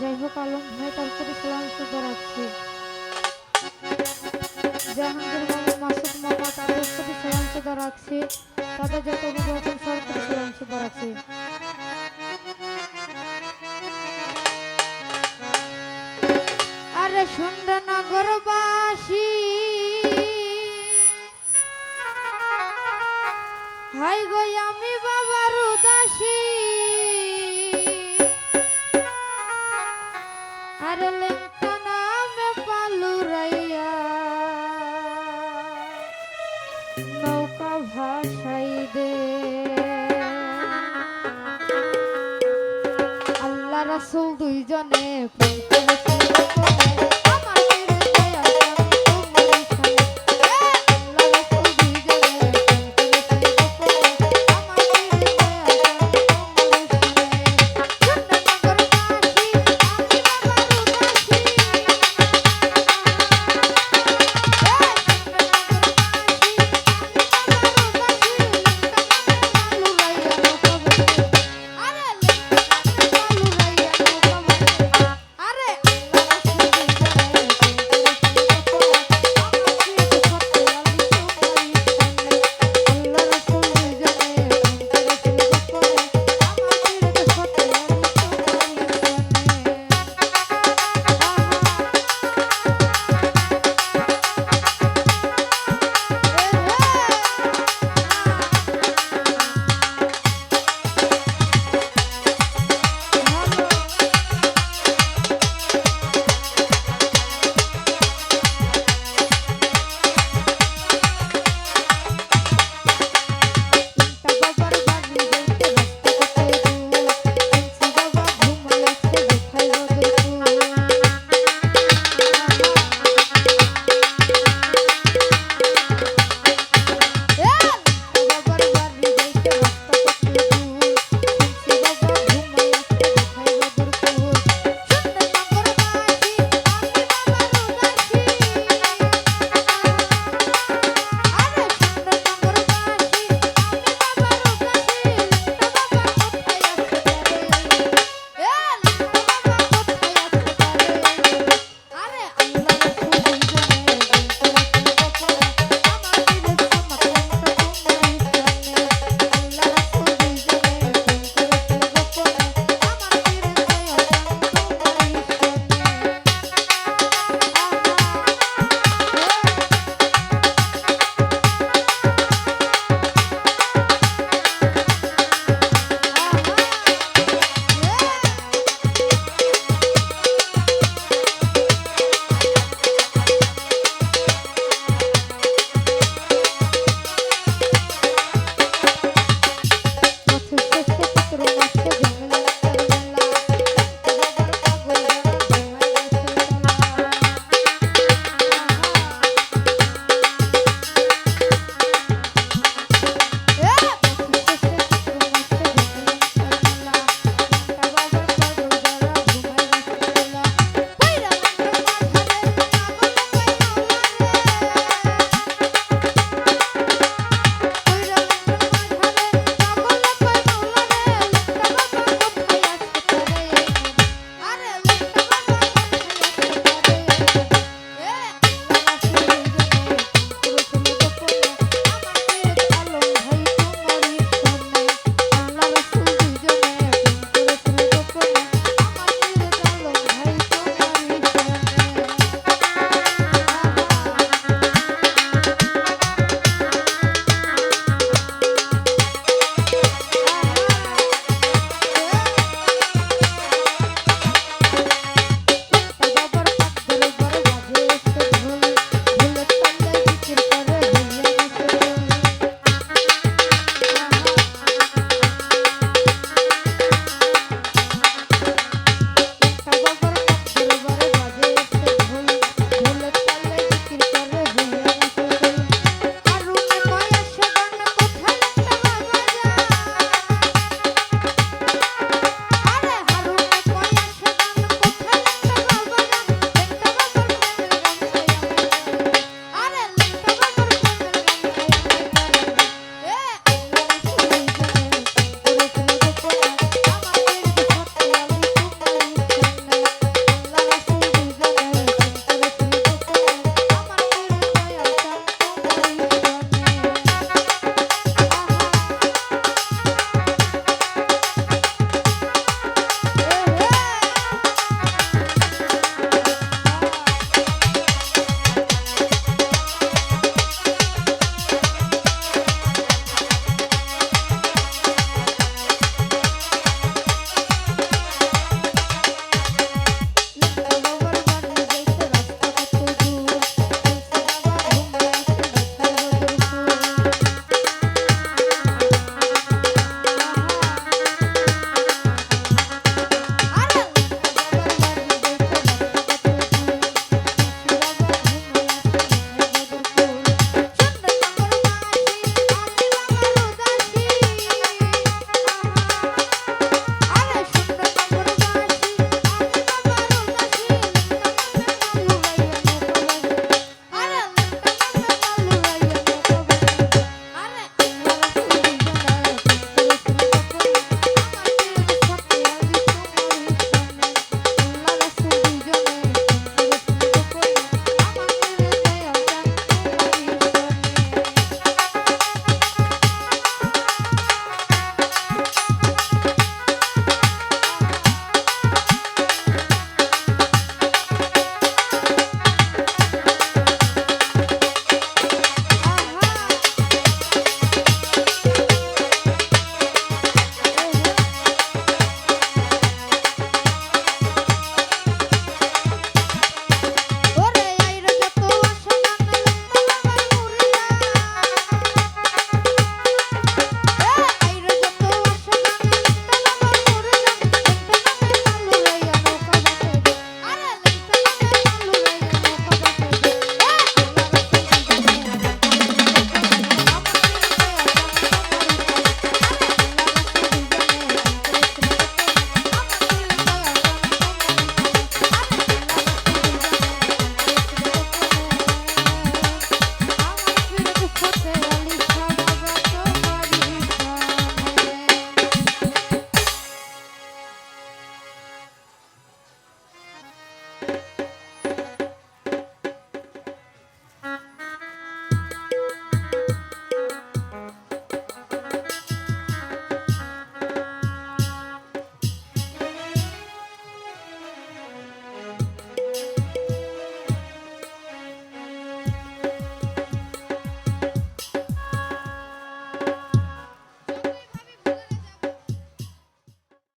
যাই হোক আলম ভাই, তার সালাম শ্রদ্ধা রাখছি। জাহাঙ্গীর মামা মাসুদ মামা, তাদের রাখছি। তাদের যত অভিভাবক সবার প্রতি সালাম শ্রদ্ধা রাখছি। আরে সুন্দরনগরবাসী রাসুল দুইজনে you